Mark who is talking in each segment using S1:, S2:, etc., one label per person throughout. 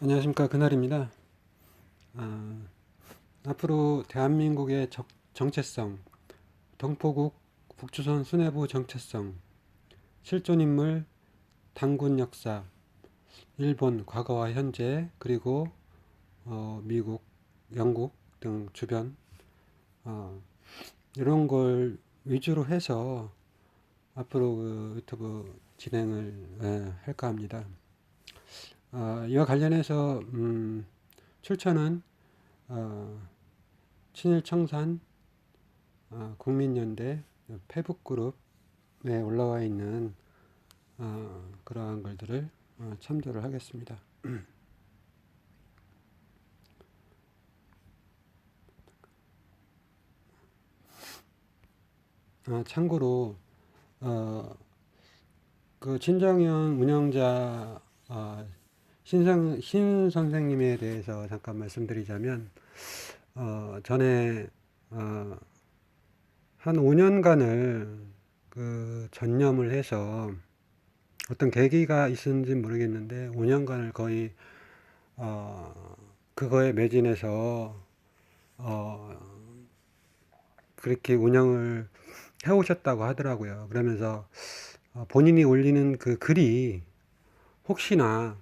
S1: 안녕하십니까 그날입니다. 아, 앞으로 대한민국의 적- 정체성, 동포국 북조선 수뇌부 정체성, 실존인물, 당군 역사, 일본 과거와 현재 그리고 어, 미국, 영국 등 주변 어, 이런 걸 위주로 해서 앞으로 그 유튜브 진행을 예, 할까 합니다. 어, 이와 관련해서 음, 출처는 어, 친일청산 어, 국민연대 페북 그룹에 올라와 있는 어, 그러한 글들을 어, 참조를 하겠습니다. 아, 참고로 어, 그 진정현 운영자 어, 신상, 신 선생님에 대해서 잠깐 말씀드리자면 어, 전에 어, 한 5년간을 그 전념을 해서 어떤 계기가 있었는지 모르겠는데 5년간을 거의 어, 그거에 매진해서 어, 그렇게 운영을 해오셨다고 하더라고요. 그러면서 어, 본인이 올리는 그 글이 혹시나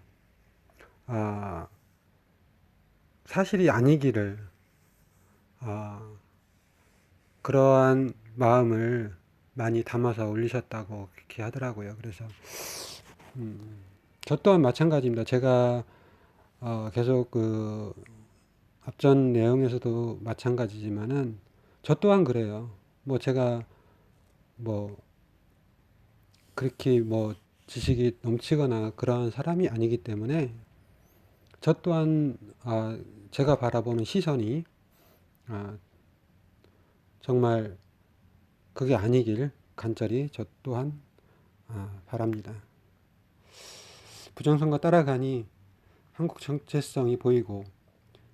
S1: 아, 사실이 아니기를 아, 그러한 마음을 많이 담아서 올리셨다고 그렇게 하더라고요. 그래서 음, 저 또한 마찬가지입니다. 제가 어, 계속 그 앞전 내용에서도 마찬가지지만은 저 또한 그래요. 뭐 제가 뭐 그렇게 뭐 지식이 넘치거나 그런 사람이 아니기 때문에 저 또한 아, 제가 바라보는 시선이 아, 정말 그게 아니길 간절히 저 또한 아, 바랍니다. 부정선거 따라가니 한국 정체성이 보이고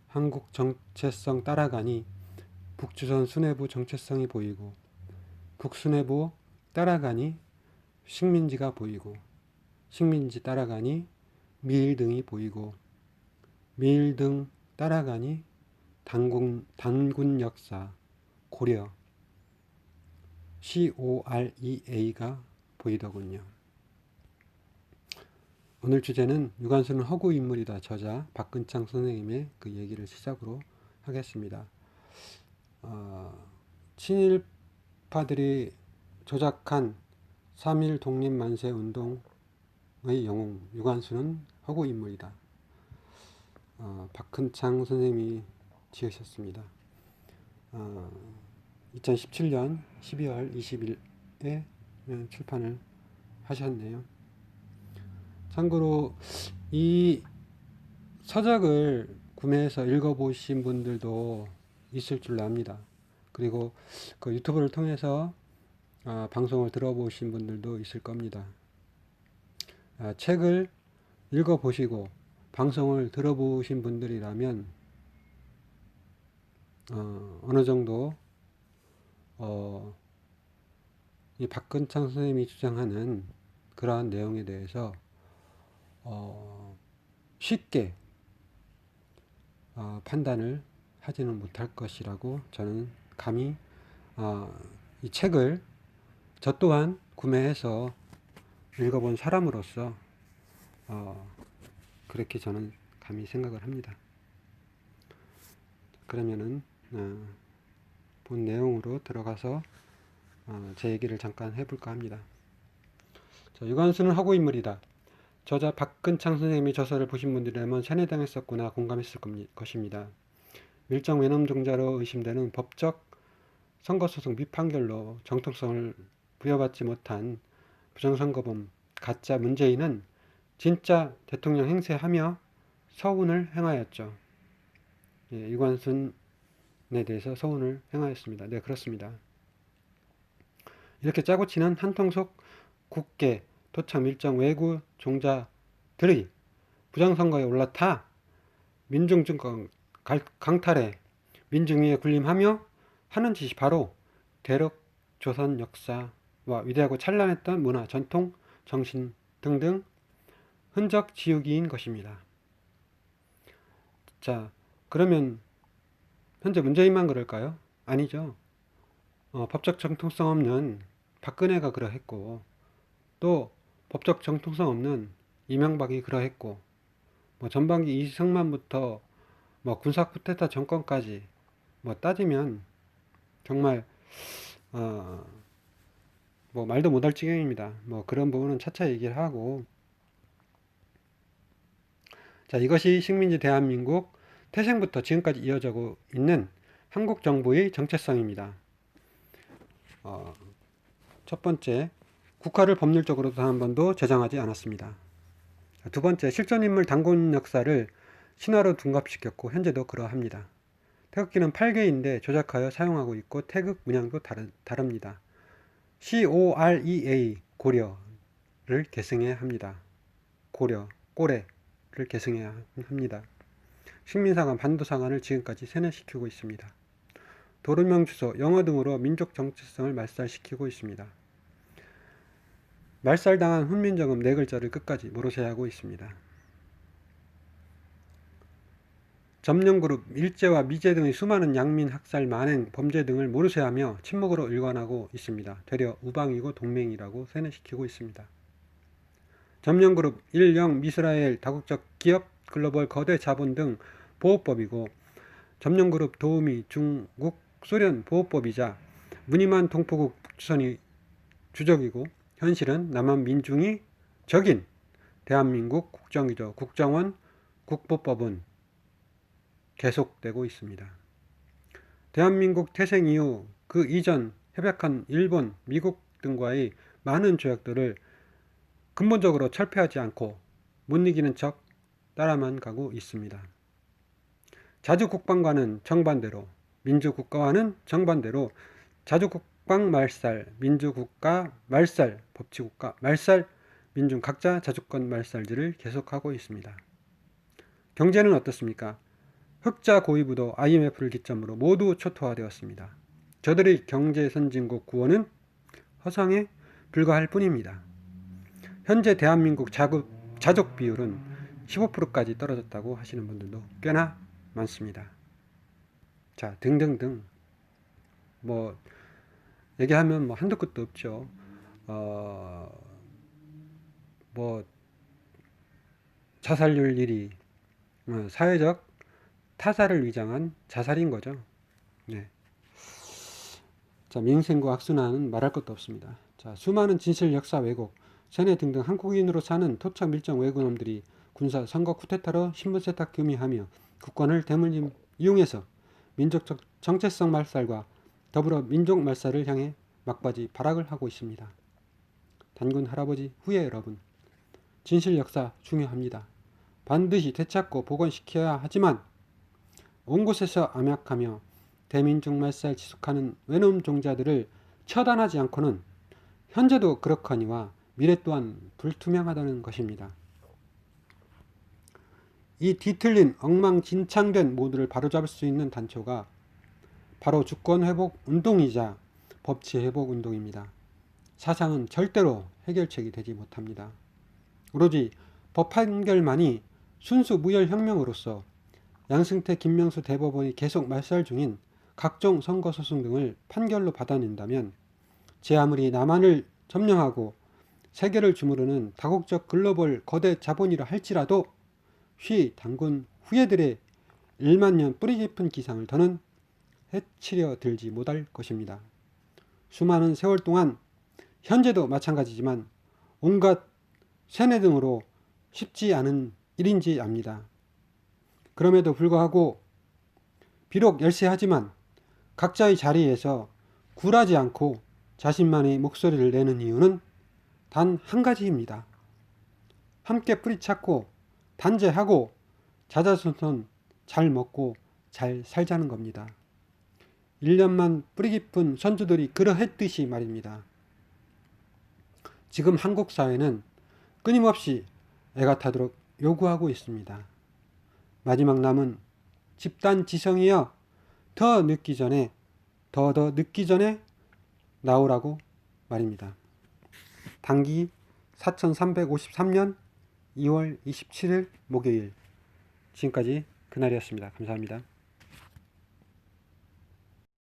S1: 한국 정체성 따라가니 북조선 수뇌부 정체성이 보이고 북수뇌부 따라가니 식민지가 보이고 식민지 따라가니 미일 등이 보이고 미일 등 따라가니 단군, 단군 역사 고려 COREA가 보이더군요. 오늘 주제는 유관순은 허구 인물이다 저자 박근창 선생님의 그 얘기를 시작으로 하겠습니다. 어, 친일파들이 조작한 3.1 독립만세 운동의 영웅 유관순은 허구 인물이다. 어, 박근창 선생님이 지으셨습니다. 어, 2017년 12월 20일에 출판을 하셨네요. 참고로 이 서적을 구매해서 읽어보신 분들도 있을 줄 압니다. 그리고 그 유튜브를 통해서 아, 방송을 들어보신 분들도 있을 겁니다. 아, 책을 읽어보시고 방송을 들어보신 분들이라면 어, 어느 정도 어, 이 박근창 선생님이 주장하는 그러한 내용에 대해서 어, 쉽게 어, 판단을 하지는 못할 것이라고 저는 감히 어, 이 책을 저 또한 구매해서 읽어본 사람으로서 어, 그렇게 저는 감히 생각을 합니다. 그러면은 어, 본 내용으로 들어가서 어, 제 얘기를 잠깐 해볼까 합니다. 자, 유관순은 허구 인물이다. 저자 박근창 선생님이 저서를 보신 분들이라면 세뇌당했었구나 공감했을 것입니다. 밀정 외놈 종자로 의심되는 법적 선거소송 미판결로 정통성을 부여받지 못한 부정선거범 가짜 문재인은 진짜 대통령 행세하며 서운을 행하였죠. 예, 유관순에 대해서 서운을 행하였습니다. 네, 그렇습니다. 이렇게 짜고 치는 한통속 국계 토착 밀정 외구 종자들의 부정선거에 올라타 민중증권 강탈에 민중위에 군림하며 하는 짓이 바로 대륙 조선 역사와 위대하고 찬란했던 문화, 전통, 정신 등등 흔적 지우기인 것입니다. 자, 그러면 현재 문재인만 그럴까요? 아니죠. 어, 법적 정통성 없는 박근혜가 그러했고 또 법적 정통성 없는 이명박이 그러했고 뭐 전반기 이승만부터 뭐 군사 쿠데타 정권까지 뭐 따지면 정말 어, 뭐 말도 못할 지경입니다. 뭐 그런 부분은 차차 얘기를 하고 자 이것이 식민지 대한민국 태생부터 지금까지 이어지고 있는 한국 정부의 정체성입니다. 어, 첫 번째 국가를 법률적으로 단 한 번도 제정하지 않았습니다. 두 번째 실존 인물 단군 역사를 신화로 둔갑시켰고 현재도 그러합니다. 태극기는 8개인데 조작하여 사용하고 있고 태극 문양도 다르, 다릅니다. C-O-R-E-A 고려를 계승해야 합니다. 고려, 꼬레 를 계승해야 합니다. 식민사관, 반도사관을 지금까지 세뇌시키고 있습니다. 도루명 주소, 영어 등으로 민족 정체성을 말살시키고 있습니다. 말살당한 훈민정음 네 글자를 끝까지 모르셔야 하고 있습니다. 점령그룹, 일제와 미제 등의 수많은 양민, 학살, 만행, 범죄 등을 모르셔야 하며 침묵으로 일관하고 있습니다. 되려 우방이고 동맹이라고 세뇌시키고 있습니다. 점령그룹, 일영, 미스라엘, 다국적 기업, 글로벌 거대 자본 등 보호법이고 점령그룹 도우미, 중국, 소련 보호법이자 무늬만 동포국 북조선이 주적이고 현실은 남한 민중이 적인 대한민국 국정기조 국정원 국보법은 계속되고 있습니다. 대한민국 태생 이후 그 이전 협약한 일본, 미국 등과의 많은 조약들을 근본적으로 철폐하지 않고 못 이기는 척 따라만 가고 있습니다. 자주국방과는 정반대로 민주국가와는 정반대로 자주국방 말살, 민주국가 말살, 법치국가 말살, 민중 각자 자주권 말살들을 계속하고 있습니다. 경제는 어떻습니까? 흑자 고위부도 IMF를 기점으로 모두 초토화되었습니다. 저들의 경제 선진국 구호는 허상에 불과할 뿐입니다. 현재 대한민국 자국, 자족 비율은 15%까지 떨어졌다고 하시는 분들도 꽤나 많습니다. 자, 등등등. 뭐, 얘기하면 뭐 한도 끝도 없죠. 어, 뭐, 자살률 1위, 어, 사회적 타사를 위장한 자살인 거죠. 네. 자, 민생과 악순환은 말할 것도 없습니다. 자, 수많은 진실 역사 왜곡, 세뇌 등등 한국인으로 사는 토착 밀정 외국놈들이 군사 선거 쿠데타로 신분 세탁 금이하며 국권을 대물림 이용해서 민족적 정체성 말살과 더불어 민족 말살을 향해 막바지 발악을 하고 있습니다. 단군 할아버지 후예 여러분, 진실 역사 중요합니다. 반드시 되찾고 복원시켜야 하지만 온 곳에서 암약하며 대민족 말살 지속하는 외놈 종자들을 처단하지 않고는 현재도 그렇거니와 미래 또한 불투명하다는 것입니다. 이 뒤틀린 엉망진창된 모두를 바로잡을 수 있는 단초가 바로 주권회복 운동이자 법치회복 운동입니다. 사상은 절대로 해결책이 되지 못합니다. 오로지 법 판결만이 순수 무혈혁명으로서 양승태 김명수 대법원이 계속 말살 중인 각종 선거소송 등을 판결로 받아낸다면 제 아무리 남한을 점령하고 세계를 주무르는 다국적 글로벌 거대 자본이라 할지라도 휘 당군 후예들의 1만 년 뿌리 깊은 기상을 더는 해치려 들지 못할 것입니다. 수많은 세월 동안 현재도 마찬가지지만 온갖 세뇌 등으로 쉽지 않은 일인지 압니다. 그럼에도 불구하고 비록 열세하지만 각자의 자리에서 굴하지 않고 자신만의 목소리를 내는 이유는 단 한 가지입니다. 함께 뿌리찾고 단죄하고 자자손손 잘 먹고 잘 살자는 겁니다. 1년만 뿌리 깊은 선주들이 그러했듯이 말입니다. 지금 한국 사회는 끊임없이 애가 타도록 요구하고 있습니다. 마지막 남은 집단 지성이여 더 늦기 전에 더더 늦기 전에 나오라고 말입니다. 단기 4353년 2월 27일 목요일 지금까지 그날이었습니다. 감사합니다.